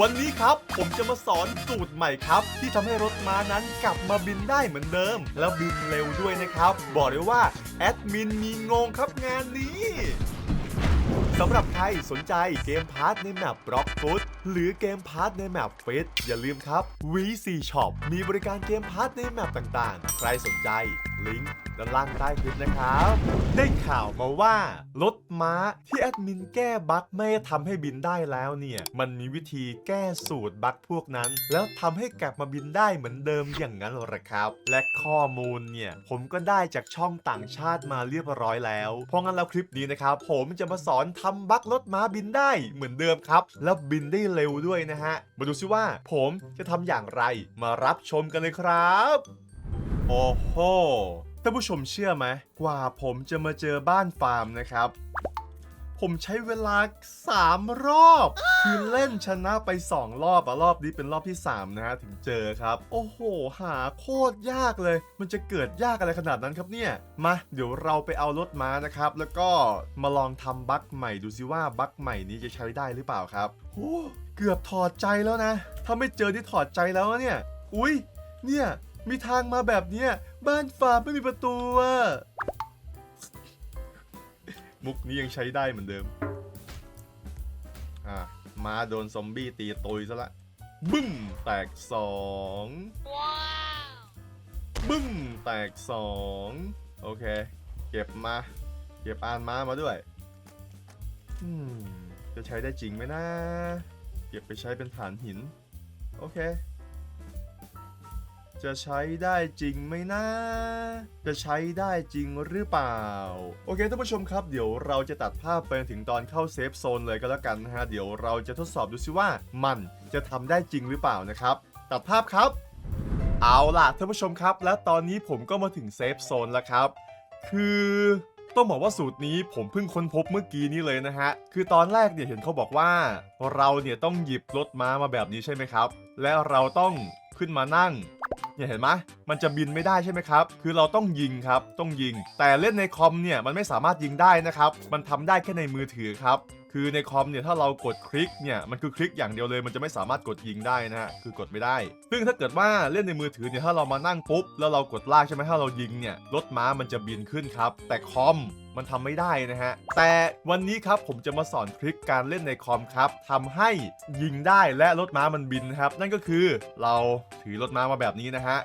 วันนี้ครับผมจะมาสอนสูตรใหม่ครับ ที่ทำให้รถม้านั้นกลับมาบินได้เหมือนเดิม แล้วบินเร็วด้วยนะครับ บอกเลยว่าแอดมินมีงงครับงานนี้สำหรับใครสนใจเกมพาร์ทในแมปบล็อกฟุตหรือเกมพาร์ทในแมปฟิตอย่าลืมครับ VC Shop มีบริการเกมพาร์ทในแมปต่างๆ ใครสนใจลิงก์ด้านล่างใต้คลิปนะครับ ได้ข่าวมาว่ารถม้าที่แอดมินแก้บั๊กไม่ให้ทำให้บินได้แล้วเนี่ย มันมีวิธีแก้สูตรบั๊กพวกนั้น แล้วทำให้กลับมาบินได้เหมือนเดิมอย่างนั้นหรอครับ และข้อมูลเนี่ย ผมก็ได้จากช่องต่างชาติมาเรียบร้อยแล้ว เพราะงั้นแล้วคลิปนี้นะครับ ผมจะมาสอนทำบั๊กรถม้าบินได้เหมือนเดิมครับ แล้วบินได้เร็วด้วยนะฮะมาดูซิว่า ผมจะทำอย่างไรมารับชมกันเลยครับ โอ้โหท่านผู้ชมเชื่อไหมกว่าผมจะมาเจอบ้านฟาร์มนะครับ ผมใช้เวลา 3 รอบ คือเล่นชนะไป 2 รอบอะรอบนี้เป็นรอบที่ 3 นะฮะ ถึงเจอครับ โอ้โห หาโคตรยากเลย มันจะเกิดยากอะไรขนาดนั้นครับเนี่ย มา เดี๋ยวเราไปเอารถม้านะครับ แล้วก็มาลองทำบั๊กใหม่ดูซิว่าบั๊กใหม่นี้จะใช้ได้หรือเปล่าครับโอ้เกือบถอดใจแล้วนะ ถ้าไม่เจอที่ถอดใจแล้วเนี่ย อุ้ยเนี่ย มีทางมาแบบเนี้ยบ้านฟาร์มไม่มีประตูอะมุกนี้ยังใช้ได้เหมือนเดิม อะ มาโดนซอมบี้ตีตุยซะละ บึ้ม แตกสองบึ้ม แตกสองโอเค เก็บมา เก็บอานม้ามาด้วยอืมจะใช้ได้จริงไหมนะ เก็บไปใช้เป็นฐานหิน โอเค จะใช้ได้จริงไหมนะ จะใช้ได้จริงหรือเปล่า โอเคท่านผู้ชมครับเดี๋ยวเราจะตัดภาพไปถึงตอนเข้าเซฟโซนเลยก็แล้วกันนะฮะเดี๋ยวเราจะทดสอบดูซิว่ามันจะทำได้จริงหรือเปล่านะครับ ตัดภาพครับ เอาล่ะท่านผู้ชมครับ และตอนนี้ผมก็มาถึงเซฟโซนแล้วครับ คือต้องบอกว่าสูตรนี้ผมเพิ่งค้นพบเมื่อกี้นี้เลยนะฮะ คือตอนแรกเนี่ยเห็นเขาบอกว่า เราเนี่ยต้องหยิบรถม้ามาแบบนี้ใช่ไหมครับ และเราต้องขึ้นมานั่ง เนี่ยเห็นไหมมันจะบินไม่ได้ใช่ไหมครับ คือเราต้องยิงครับ ต้องยิง แต่เล่นในคอมเนี่ยมันไม่สามารถยิงได้นะครับ มันทำได้แค่ในมือถือครับ คือในคอมเนี่ยถ้าเรากดคลิกเนี่ยมันคือคลิกอย่างเดียวเลย มันจะไม่สามารถกดยิงได้นะฮะคือกดไม่ได้ ซึ่งถ้าเกิดว่าเล่นในมือถือเนี่ยถ้าเรามานั่งปุ๊บแล้วเรากดลากใช่ไหมถ้าเรายิงเนี่ยรถม้ามันจะบินขึ้นครับ แต่คอมมันทำไม่ได้นะฮะ แต่วันนี้ครับผมจะมาสอนทริคการเล่นในคอมครับทำให้ยิงได้และรถม้ามันบินครับ นั่นก็คือเราถือรถม้ามาแบบนี้นะฮะ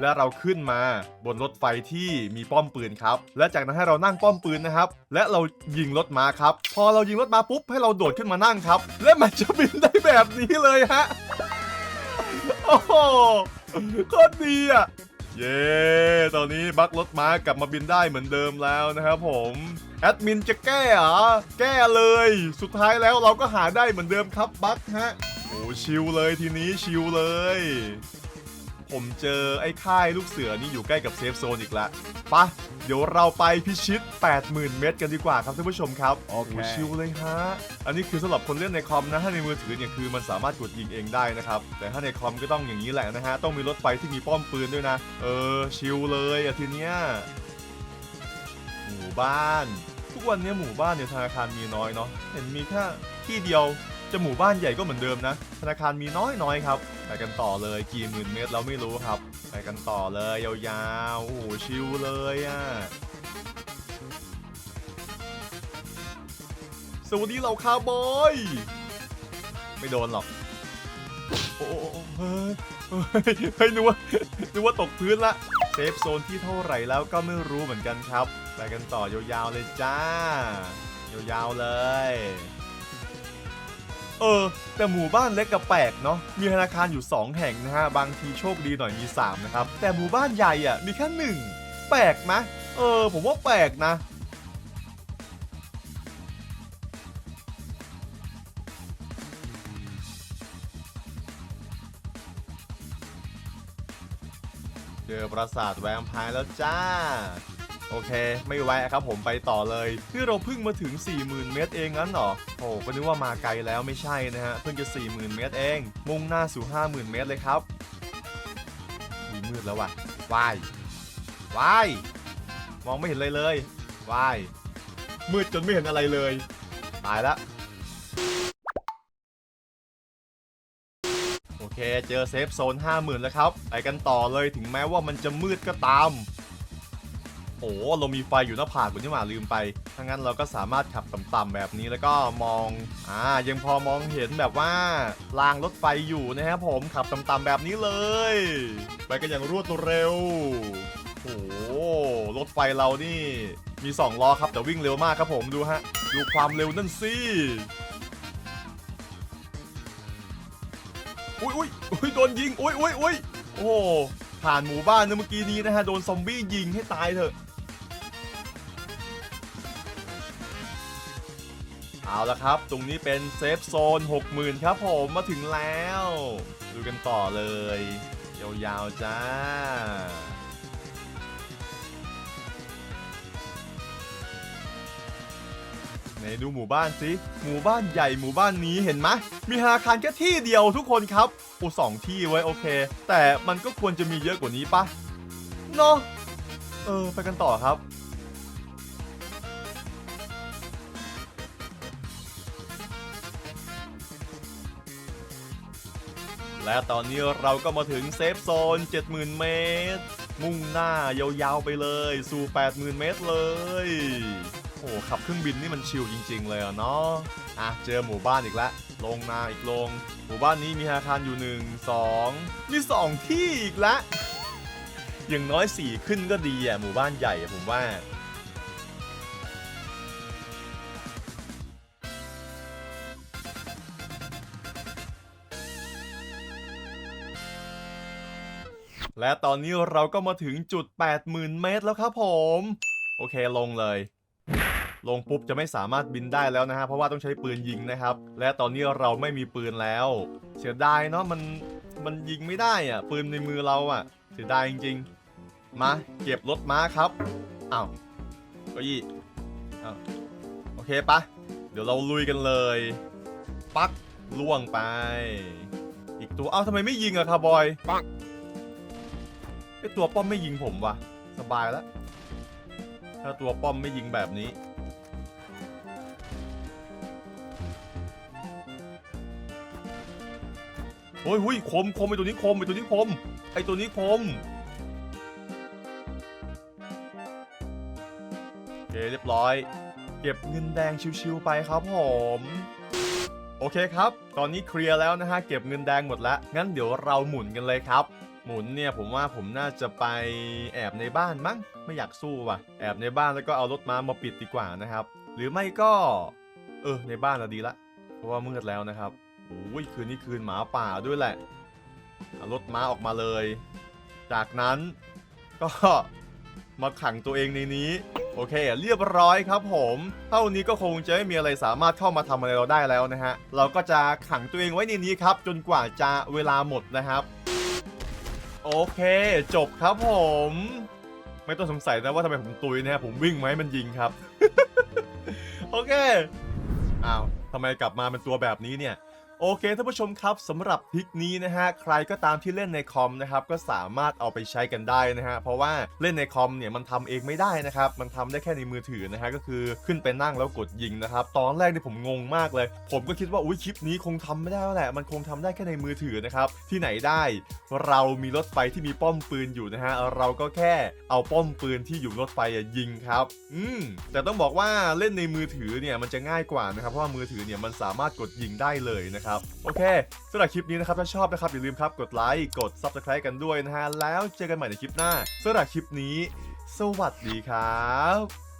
และเราขึ้นมาบนรถไฟที่มีป้อมปืนครับ และจากนั้นให้เรานั่งป้อมปืนนะครับ และเรายิงรถม้าครับ พอเรายิงรถม้าปุ๊บให้เราโดดขึ้นมานั่งครับ และมันจะบินได้แบบนี้เลยฮะ โอ้โหโคตรดีอะ เย้ตอนนี้บัครถม้ากลับมาบินได้เหมือนเดิมแล้วนะครับผมแอดมินจะแก้เหรอ แก้เลย สุดท้ายแล้วเราก็หาได้เหมือนเดิมครับบัคฮะ โอ้ชิลเลยทีนี้ชิลเลย ผมเจอไอ้ค่ายลูกเสือนี่อยู่ใกล้กับเซฟโซนอีกแล้วปะเดี๋ยวเราไปพิชิต 80,000 เมตรกันดีกว่าครับท่านผู้ชมครับโอเค หชิลเลยฮะ อันนี้คือสำหรับคนเล่นในคอมนะ ถ้าในมือถือเนี่ยคือมันสามารถกดยิงเองได้นะครับ แต่ถ้าในคอมก็ต้องอย่างนี้แหละนะฮะ ต้องมีรถไฟที่มีป้อมปืนด้วยนะ เออ ชิลเลยอะทีเนี้ย หมู่บ้าน ทุกวันนี้หมู่บ้านเนี่ยธนาคารมีน้อยเนาะ เห็นมีแค่ที่เดียว จะหมู่บ้านใหญ่ก็เหมือนเดิมนะ ธนาคารมีน้อยน้อยๆครับ ไปกันต่อเลยกี่หมื่นเมตรเราไม่รู้ครับ ไปกันต่อเลยยาวๆ โอ้โหชิลเลยอะ สวัสดีเหล่าคาบอย ไม่โดนหรอก โอ้เฮ้ยเฮ้ยเฮ้ยนึกว่านึกว่าตกพื้นละ เซฟโซนที่เท่าไหร่แล้วก็ไม่รู้เหมือนกันครับ ไปกันต่อยาวๆเลยจ้า ยาวๆเลย เออ แต่หมู่บ้านเล็กกับแปลกเนาะมีธนาคารอยู่ 2 แห่งนะฮะ บางทีโชคดีหน่อยมี 3 นะครับ แต่หมู่บ้านใหญ่อะ มีแค่หนึ่งแปลกไหมเออ ผมว่าแปลกนะเจอปราสาทแวมไพร์แล้วจ้า โอเค ไม่แวะครับผมไปต่อเลยที่เราเพิ่งมาถึง 40,000 เมตรเองงั้นเหรอโอ้ก็นึกว่ามาไกลแล้วไม่ใช่นะฮะเพิ่งจะ 40,000 เมตรเอง มุ่งหน้าสู่ 50,000 เมตรเลยครับมืดแล้วว่ะวายวายมองไม่เห็นเลยเลยวายมืดจนไม่เห็นอะไรเลยตายละโอเค เจอเซฟโซน 50,000 แล้วครับ ไปกันต่อเลยถึงแม้ว่ามันจะมืดก็ตาม โอ้เรามีไฟอยู่หน้าผากคุณนี่หว่าลืมไปถ้างั้นเราก็สามารถขับต่ำๆแบบนี้แล้วก็มอง อ่า ยังพอมองเห็นแบบว่ารางรถไฟอยู่นะครับผมขับต่ำๆแบบนี้เลย ไปกันอย่างรวดเร็ว โอ้โหรถไฟเรานี่มี 2 ล้อครับแต่วิ่งเร็วมากครับผมดูฮะ ดูความเร็วนั่นสิอุ้ยอุ้ยอุ้ยโดนยิงอุ้ยอุ้ยอุ้ยโอ้โหผ่านหมู่บ้านนะเมื่อกี้นี้นะฮะ โดนซอมบี้ยิงให้ตายเถอะ เอาละครับ ตรงนี้เป็นเซฟโซน 60,000 ครับผมมาถึงแล้ว ดูกันต่อเลย ยาวๆจ้าไหนดูหมู่บ้านสิ หมู่บ้านใหญ่หมู่บ้านนี้เห็นไหมมีธนาคารแค่ที่เดียวทุกคนครับอ้สองที่ไว้โอเค แต่มันก็ควรจะมีเยอะกว่านี้ปะเนาะเออ ไปกันต่อครับ และตอนนี้เราก็มาถึงเซฟโซน 70,000 เมตร มุ่งหน้ายาวๆไปเลยสู่ 80,000 เมตรเลยโอ้ขับเครื่องบินนี่มันชิลจริง ๆ เลยอะเนาะอะเจอหมู่บ้านอีกแล้วลงมาอีกลง หมู่บ้านนี้มีธนาคารอยู่ 1 2 มี 2 ที่อีกแล้วอย่างน้อย 4 ขึ้นก็ดีอะหมู่บ้านใหญ่ผมว่า และตอนนี้เราก็มาถึงจุด 80,000 เมตรแล้วครับผม โอเคลงเลย ลงปุ๊บจะไม่สามารถบินได้แล้วนะฮะ เพราะว่าต้องใช้ปืนยิงนะครับ และตอนนี้เราไม่มีปืนแล้ว เสียดายเนาะมันมันยิงไม่ได้อะปืนในมือเราอะเสียดายจริงๆ มาเก็บรถม้าครับอ้าวก็ยี่อ้าวโอเคปะเดี๋ยวเราลุยกันเลย ปักล่วงไป อีกตัวเอ้าทำไมไม่ยิงอะคาร์บอย ไอตัวป้อมไม่ยิงผมวะสบายแล้ว ถ้าตัวป้อมไม่ยิงแบบนี้ โอ้ยหุยคมคมไอตัวนี้คมไอตัวนี้คมไอตัวนี้คมโอเคเรียบร้อย เก็บเงินแดงชิวๆไปครับผมโอเคครับ ตอนนี้เคลียร์แล้วนะฮะ เก็บเงินแดงหมดแล้ว งั้นเดี๋ยวเราหมุนกันเลยครับ หมุนเนี่ยผมว่าผมน่าจะไปแอบในบ้านมั้งไม่อยากสู้ว่ะ แอบในบ้านแล้วก็เอารถม้ามาปิดดีกว่านะครับ หรือไม่ก็ เออในบ้านเราดีละ เพราะว่ามืดแล้วนะครับโอ้ยคืนนี้คืนหมาป่าด้วยแหละเอารถม้าออกมาเลย จากนั้นก็มาขังตัวเองในนี้ โอเค เรียบร้อยครับผม เท่านี้ก็คงจะไม่มีอะไรสามารถเข้ามาทำอะไรเราได้แล้วนะฮะ เราก็จะขังตัวเองไว้ในนี้ครับ จนกว่าจะเวลาหมดนะครับ โอเค จบครับผม ไม่ต้องสงสัยนะว่าทำไมผมตุยนะฮะผมวิ่งไหมาให้มันยิงครับ โอเค อ้าวทำไมกลับมาเป็นตัวแบบนี้เนี่ย โอเคท่านผู้ชมครับสำหรับทิกนี้นะฮะใครก็ตามที่เล่นในคอมนะครับก็สามารถเอาไปใช้กันได้นะฮะเพราะว่าเล่นในคอมเนี่ยมันทำเองไม่ได้นะครับมันทำได้แค่ในมือถือนะฮะก็คือขึ้นไปนั่งแล้วกดยิงนะครับตอนแรกเนี่ยผมงงมากเลย ผมก็คิดว่าอุ้ยคลิปนี้คงทำไม่ได้แล้วแหละมันคงทำได้แค่ในมือถือนะครับที่ไหนได้ เรามีรถไฟที่มีป้อมปืนอยู่นะฮะเราก็แค่เอาป้อมปืนที่อยู่รถไฟยิงครับอืมแต่ต้องบอกว่าเล่นในมือถือเนี่ยมันจะง่ายกว่านะครับเพราะว่ามือถือเนี่ยมันสามารถกดยิงได้เลยนะครับนะครับ โอเคสำหรับคลิปนี้นะครับถ้าชอบนะครับอย่าลืมครับกดไลค์กด Subscribe กันด้วยนะฮะแล้วเจอกันใหม่ในคลิปหน้าสำหรับคลิปนี้ สวัสดีครับ